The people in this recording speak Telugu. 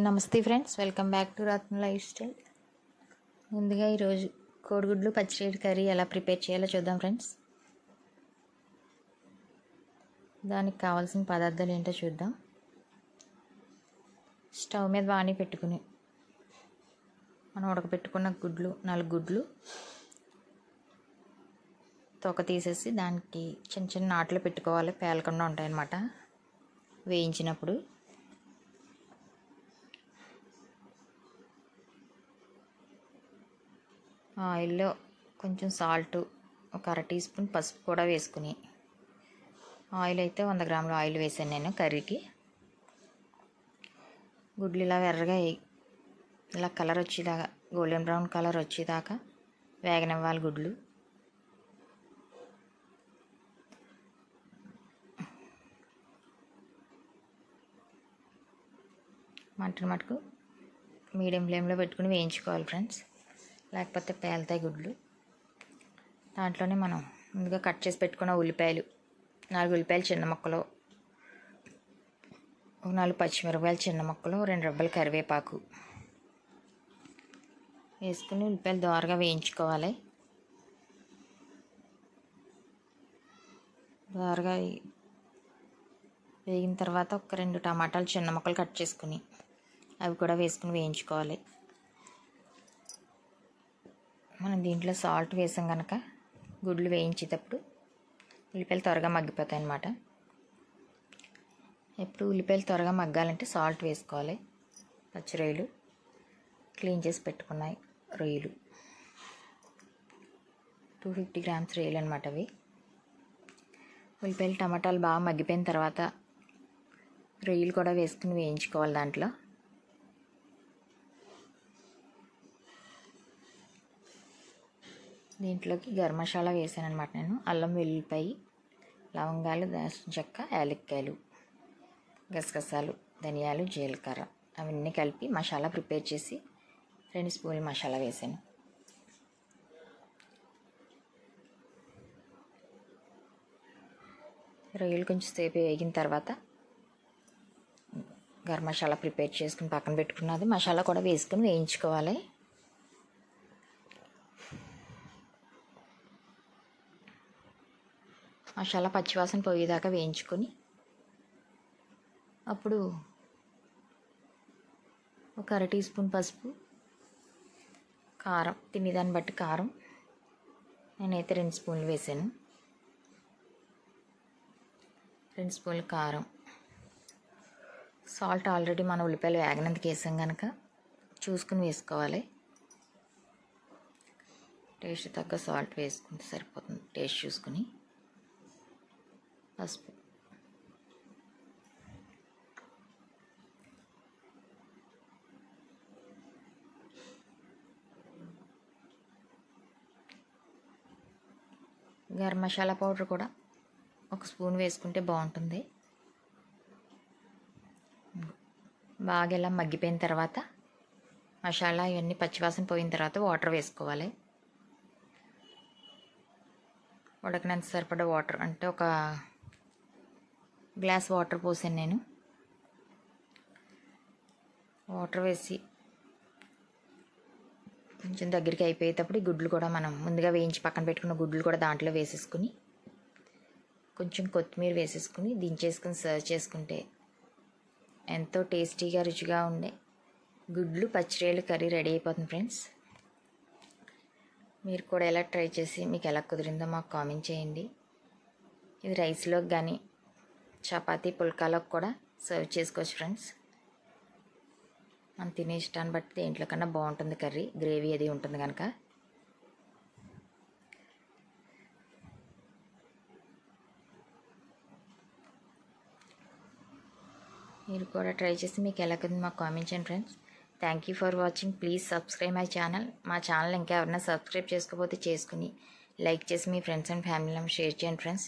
నమస్తే friends welcome back to Ratna lifestyle. ముందుగా ఈరోజు కోడిగుడ్లు పచ్చిరేడు కర్రీ ఎలా ప్రిపేర్ చేయాలో చూద్దాం ఫ్రెండ్స్. దానికి కావాల్సిన పదార్థాలు ఏంటో చూద్దాం. స్టవ్ మీద వాణి పెట్టుకుని మనం ఉడకపెట్టుకున్న గుడ్లు నాలుగు గుడ్లు తొక్క తీసేసి దానికి చిన్న చిన్న నాట్లు పెట్టుకోవాలి పేలకుండా ఉంటాయన్నమాట. వేయించినప్పుడు ఆయిల్లో కొంచెం సాల్ట్ ఒక అర టీ స్పూన్ పసుపు కూడా వేసుకుని. ఆయిల్ అయితే వంద గ్రాముల ఆయిల్ వేసాను నేను కర్రీకి. గుడ్లు ఇలా ఎర్రగా ఇలా కలర్ వచ్చేదాకా గోల్డెన్ బ్రౌన్ కలర్ వచ్చేదాకా వేగనివ్వాలి గుడ్లు. మటన్ మటుకు మీడియం ఫ్లేమ్లో పెట్టుకుని వేయించుకోవాలి ఫ్రెండ్స్. లేకపోతే పేలుతాయి గుడ్లు. దాంట్లోనే మనం ముందుగా కట్ చేసి పెట్టుకున్న ఉల్లిపాయలు నాలుగు ఉల్లిపాయలు చిన్న ముక్కలు ఒక నాలుగు పచ్చిమిరపాయలు చిన్న ముక్కలు రెండు రబ్బలు కరివేపాకు వేసుకుని ఉల్లిపాయలు దోరగా వేయించుకోవాలి. దోరగా వేగిన తర్వాత ఒక రెండు టమాటాలు చిన్న ముక్కలు కట్ చేసుకుని అవి కూడా వేసుకుని వేయించుకోవాలి. మనం దీంట్లో సాల్ట్ వేసాం కనుక గుడ్లు వేయించేటప్పుడు ఉల్లిపాయలు త్వరగా మగ్గిపోతాయి అన్నమాట ఎప్పుడు ఉల్లిపాయలు త్వరగా మగ్గాలంటే సాల్ట్ వేసుకోవాలి. పచ్చి రొయ్యలు క్లీన్ చేసి పెట్టుకున్నాయి రొయ్యలు. టూ ఫిఫ్టీ గ్రామ్స్ రొయ్యలు అనమాట అవి. ఉల్లిపాయలు టమాటాలు బాగా మగ్గిపోయిన తర్వాత రొయ్యలు కూడా వేసుకుని వేయించుకోవాలి దాంట్లో. దీంట్లోకి గరం మసాలా వేసాను అనమాట నేను. అల్లం వెల్లుల్లిపాయ లవంగాలు దాల్చిన చెక్క యాలక్కాయలు గసగసాలు ధనియాలు జీలకర్ర. అవన్నీ కలిపి మసాలా ప్రిపేర్ చేసి రెండు స్పూన్లు మసాలా వేసాను. రొయ్యలు కొంచెం సేపు వేగిన తర్వాత గరం మసాలా ప్రిపేర్ చేసుకుని పక్కన పెట్టుకున్నది మసాలా కూడా వేసుకుని వేయించుకోవాలి. మసాలా పచ్చివాసన పోయేదాకా వేయించుకొని అప్పుడు ఒక అర టీ స్పూన్ పసుపు కారం తినేదాన్ని బట్టి కారం. నేనైతే రెండు స్పూన్లు వేసాను. రెండు స్పూన్లు కారం. సాల్ట్ ఆల్రెడీ మన ఉల్లిపాయలు వేగనందుకు వేసాం కనుక చూసుకుని వేసుకోవాలి. టేస్ట్ తగ్గ సాల్ట్ వేసుకుంటే సరిపోతుంది టేస్ట్ చూసుకుని. పసుపు. గరం మసాలా పౌడర్ కూడా ఒక స్పూన్ వేసుకుంటే బాగుంటుంది. బాగా ఇలా మగ్గిపోయిన తర్వాత మసాలా ఇవన్నీ పచ్చివాసన పోయిన తర్వాత వాటర్ వేసుకోవాలి. ఉడకనంత సరిపడా వాటర్ అంటే ఒక గ్లాస్ వాటర్ పోసాను నేను. వాటర్ వేసి కొంచెం దగ్గరికి అయిపోయేటప్పుడు ఈ గుడ్లు కూడా మనం ముందుగా వేయించి పక్కన పెట్టుకున్న గుడ్లు కూడా దాంట్లో వేసేసుకుని కొంచెం కొత్తిమీర వేసేసుకుని దించేసుకుని సర్వ్ చేసుకుంటే ఎంతో టేస్టీగా రుచిగా ఉండే గుడ్లు పచ్చిరేలు కర్రీ రెడీ అయిపోతుంది ఫ్రెండ్స్. మీరు కూడా ఎలా ట్రై చేసి మీకు ఎలా కుదిరిందో మాకు కామెంట్ చేయండి. ఇది రైస్లోకి కానీ చపాతీ పుల్కాలకు కూడా సర్వ్ చేసుకోవచ్చు ఫ్రెండ్స్ మనం తినే ఇష్టాన్ని బట్టి దేంట్లో కన్నా బాగుంటుంది కర్రీ. గ్రేవీ అది ఉంటుంది కనుక. మీరు కూడా ట్రై చేసి మీకు ఎలా కింద మాకు కామెంట్ చేయండి friends thank you for watching please subscribe my channel మా ఛానల్ ఇంకా ఎవరైనా సబ్స్క్రైబ్ చేసుకోకపోతే చేసుకుని లైక్ చేసి మీ ఫ్రెండ్స్ అండ్ ఫ్యామిలీ షేర్ చేయండి ఫ్రెండ్స్